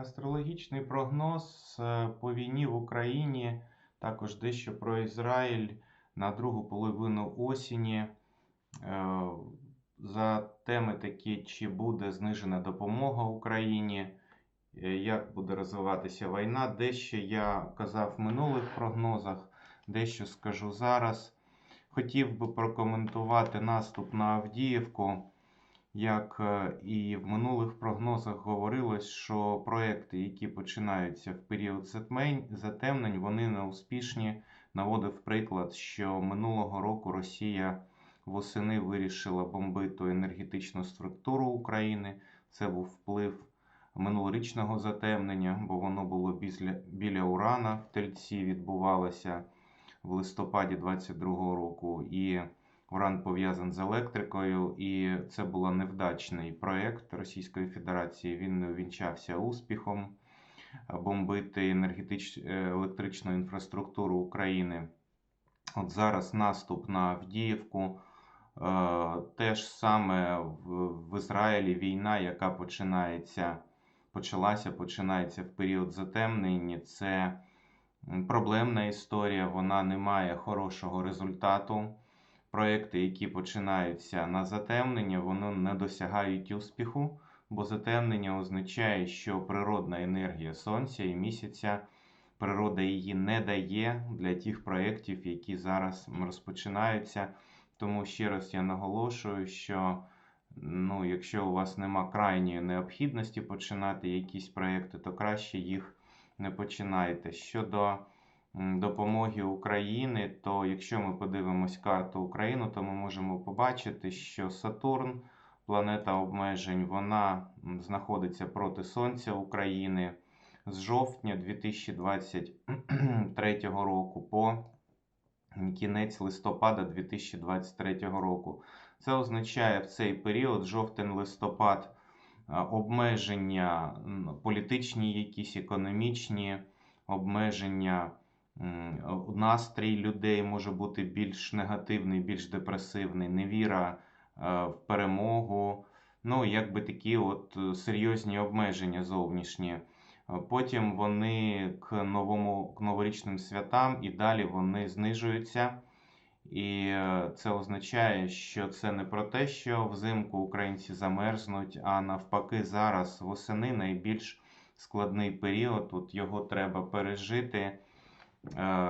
Астрологічний прогноз е, по війні в Україні, також дещо про Ізраїль на другу половину осені. Е, За теми такі, чи буде знижена допомога Україні, е, як буде розвиватися війна. Дещо я казав в минулих прогнозах, дещо скажу зараз. Хотів би прокоментувати наступ на Авдіївку. Як е, і в минулих прогнозах говорилось, що проекти, які починаються в період затемнень, вони неуспішні. Наводив приклад, що минулого року Росія восени вирішила бомбити енергетичну структуру України. Це був вплив минулорічного затемнення, бо воно було біля, біля Урана в Тельці відбувалося в листопаді 22-го року. І Уран пов'язаний з електрикою, і це був невдачний проєкт Російської Федерації. Він не увінчався успіхом бомбити енергетич... е, електричну інфраструктуру України. От зараз наступ на Авдіївку. Е, Теж саме в, Ізраїлі війна, яка починається, почалася, починається в період затемнень. Це проблемна історія, вона не має хорошого результату проекти, які починаються на затемнення, вони не досягають успіху, бо затемнення означає, що природна енергія сонця і місяця, природа її не дає для тих проєктів, які зараз розпочинаються. Тому ще раз я наголошую, що ну, якщо у вас нема крайньої необхідності починати якісь проєкти, то краще їх не починайте. Щодо допомоги України, то якщо ми подивимось карту України, то ми можемо побачити, що Сатурн, планета обмежень, вона знаходиться проти Сонця України з жовтня 2023 року по кінець листопада 2023 року. Це означає в цей період жовтень-листопад обмеження політичні, якісь економічні обмеження, настрій людей може бути більш негативний, більш депресивний, невіра е, в перемогу. Ну, якби такі от е, серйозні обмеження зовнішні. Е, Потім вони к новому к новорічним святам і далі вони знижуються. І це означає, що це не про те, що взимку українці замерзнуть, а навпаки, зараз восени найбільш складний період. Тут його треба пережити,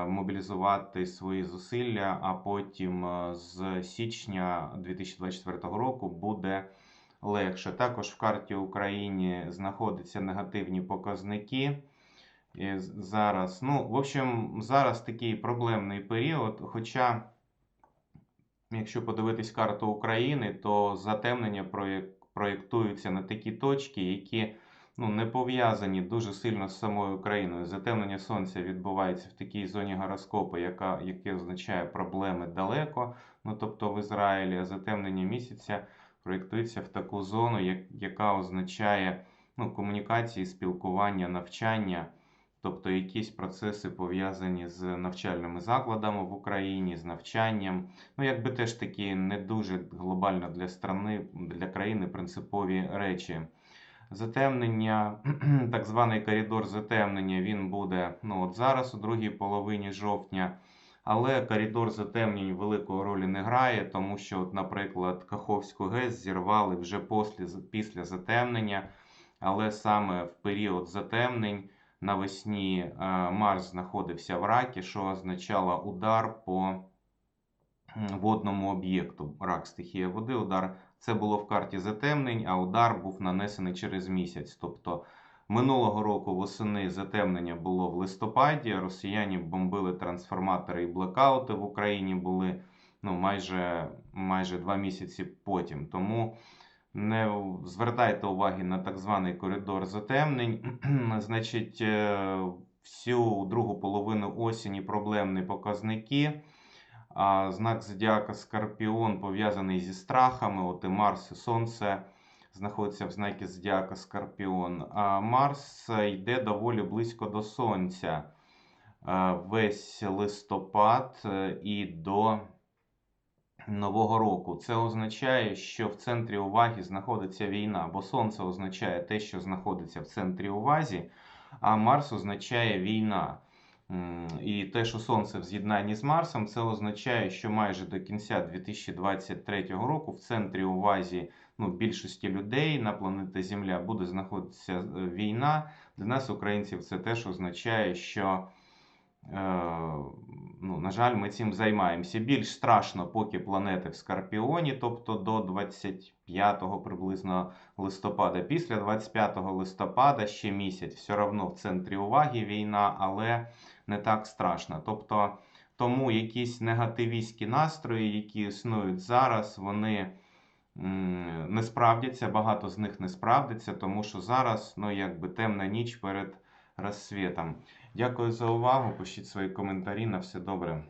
мобілізувати свої зусилля, а потім е, з січня 2024 року буде легше. Також в карті України знаходяться негативні показники. І зараз, ну, в общем, зараз такий проблемний період. Хоча, якщо подивитись карту України, то затемнення проєктуються на такі точки, які ну, не пов'язані дуже сильно з самою Україною. Затемнення сонця відбувається в такій зоні гороскопу, яка, яке означає проблеми далеко, ну тобто в Ізраїлі, а затемнення місяця проєктується в таку зону, як, яка означає ну, комунікації, спілкування, навчання. Тобто якісь процеси пов'язані з навчальними закладами в Україні, з навчанням. Ну, якби теж такі не дуже глобально для страни, для країни принципові речі. Затемнення, так званий коридор затемнення, він буде ну, от зараз, у другій половині жовтня. Але коридор затемнень великої ролі не грає, тому що, от, наприклад, Каховську ГЕС зірвали вже після, після затемнення, але саме в період затемнень навесні е, Марс знаходився в ракі, що означало удар по водному об'єкту. Рак стихія води, удар. Це було в карті затемнень, а удар був нанесений через місяць. Тобто минулого року восени затемнення було в листопаді. Росіяни бомбили трансформатори і блекаути в Україні були ну, майже, майже два місяці потім. Тому не звертайте уваги на так званий коридор затемнень. Значить, е, всю другу половину осені проблемні показники. Знак зодіака Скорпіон пов'язаний зі страхами. От і Марс і Сонце знаходяться в знакі зодіака Скорпіон. А Марс йде доволі близько до Сонця. Весь листопад е, і до Нового року. Це означає, що в центрі уваги знаходиться війна, бо Сонце означає те, що знаходиться в центрі уваги, а Марс означає війна. І те, що Сонце в з'єднанні з Марсом, це означає, що майже до кінця 2023 року в центрі увазі ну, більшості людей на планеті Земля буде знаходитися е, війна. Для нас, українців, це теж означає, що, е, ну, на жаль, ми цим займаємося. Більш страшно, поки планети в Скорпіоні, тобто до 25 приблизно листопада. Після 25 листопада ще місяць, все одно в центрі уваги війна, але не так страшно. Тобто, тому якісь негативістські настрої, які існують зараз, вони не справдяться, багато з них не справдяться, тому що зараз ну, якби темна ніч перед розсвітом. Дякую за увагу. Пишіть свої коментарі. На все добре.